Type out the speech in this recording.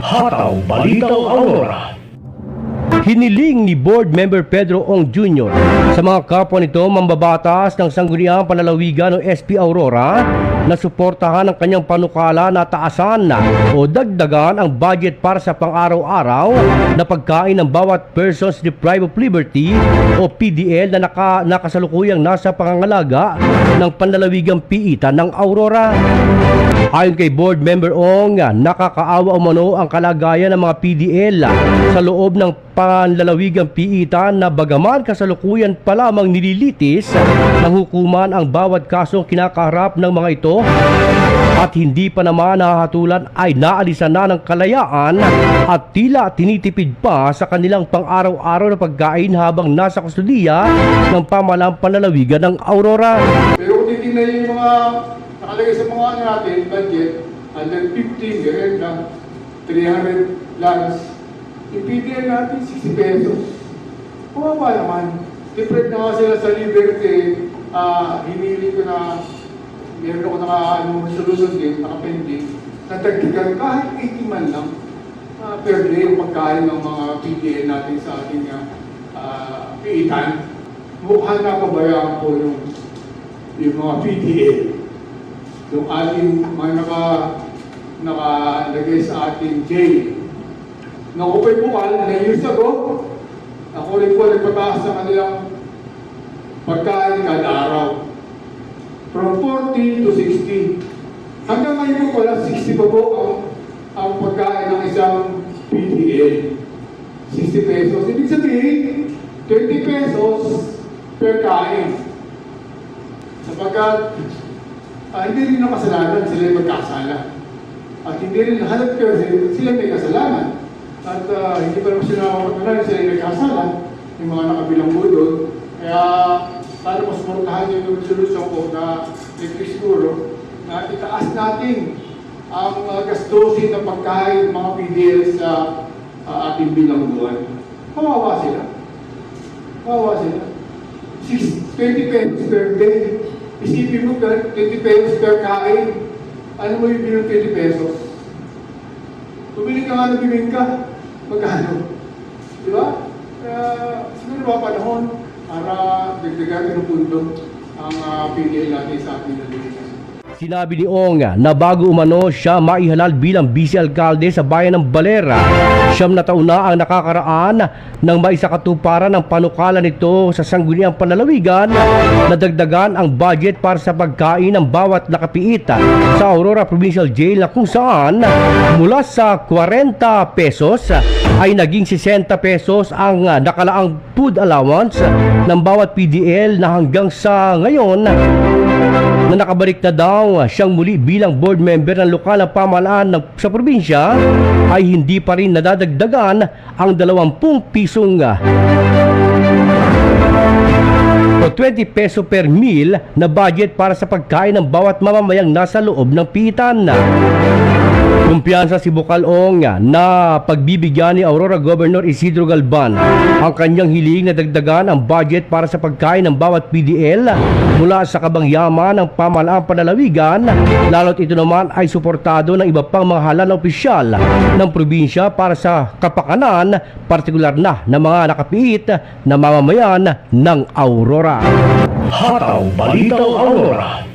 Hataw Balitang Aurora. Hiniling ni Board Member Pedro Ong Jr. sa mga kapwa nito mambabatas ng sangguniang panlalawigan ng SP Aurora na suportahan ang kanyang panukala na taasan o dagdagan ang budget para sa pang-araw-araw na pagkain ng bawat persons deprived of liberty o PDL na naka, nakasalukuyang nasa pangangalaga ng panlalawigang piitan ng Aurora. Ayon kay Board Member Ong, nakakaawa umano ang kalagayan ng mga PDL sa loob ng panlalawigang piitan na bagaman kasalukuyan pa lamang nililitis ng hukuman ang bawat kasong kinakaharap ng mga ito at hindi pa naman nahahatulan ay naalisan na ng kalayaan at tila tinitipid pa sa kanilang pang-araw-araw na pagkain habang nasa kustudiya ng pamalang panlalawigan ng Aurora. Pero kung titignan yung mga nakalagay sa mga ano natin, budget, 150, merenda, 300 lunch, yung PDL natin, 60 pesos. Kumaba naman. Different na sila sa liberty, ah hinili ko na, meron ako naka, ano, resolution din, nakapending, na dagdagan kahit 80 man lang ah, per day yung pagkain ng mga PDL natin sa ating uh, piitan. Mukhang napabayaan ko yung yung mga PDA, yung ating mga naka, nakalagay sa ating jail. Nakupay bukal na years ago, ako rin po nagpataas sa kanilang pagkain kada araw. From 40 to 60. Hanggang ngayon po pala, 60 pa po ang, ang pagkain ng isang PDA. 60 pesos. Ibig sabihin, 20 pesos per kain. Sapagkat ah, hindi rin na kasalanan sila yung magkasala. At hindi rin lahat kasi sila may kasalanan. At ah, hindi pa naman sila makapatunan sila yung nagkasala, yung mga nakabilang. Kaya mas murtahan yung resolution ko na ito siguro na itaas natin ang uh, gastusin ng pagkain ng mga PDL sa ah, ating bilang buwan. Kawawa sila. Kawawa sila. Six- 20 pesos per day. Isipin mo, per- 20 pesos per kain. Ano mo yung bilang 20 pesos? Bumili ka nga ng bibingka. Magkano? Di ba? Kaya siguro ba panahon para dagdagan ng pundo ang uh, PDL natin sa ating naliligas. Sinabi ni Ong na bago umano siya maihalal bilang vice-alkalde sa bayan ng Balera, siyam na taon na ang nakakaraan ng maisakatuparan ng panukala nito sa sangguniang panlalawigan na dagdagan ang budget para sa pagkain ng bawat nakapiita sa Aurora Provincial Jail na kung saan mula sa 40 pesos ay naging 60 pesos ang nakalaang food allowance ng bawat PDL na hanggang sa ngayon na nakabalik na daw siyang muli bilang board member ng lokal na pamahalaan ng, sa probinsya ay hindi pa rin nadadagdagan ang 20 pisong ah, o 20 peso per meal na budget para sa pagkain ng bawat mamamayang nasa loob ng pitan. Kumpiyansa si Bukalong na pagbibigyan ni Aurora Governor Isidro Galban ang kanyang hiling na dagdagan ang budget para sa pagkain ng bawat PDL mula sa kabangyaman ng pamalaang panlalawigan lalo't ito naman ay suportado ng iba pang mga halal na opisyal ng probinsya para sa kapakanan partikular na ng mga nakapiit na mamamayan ng Aurora. Hataw Balitang Aurora.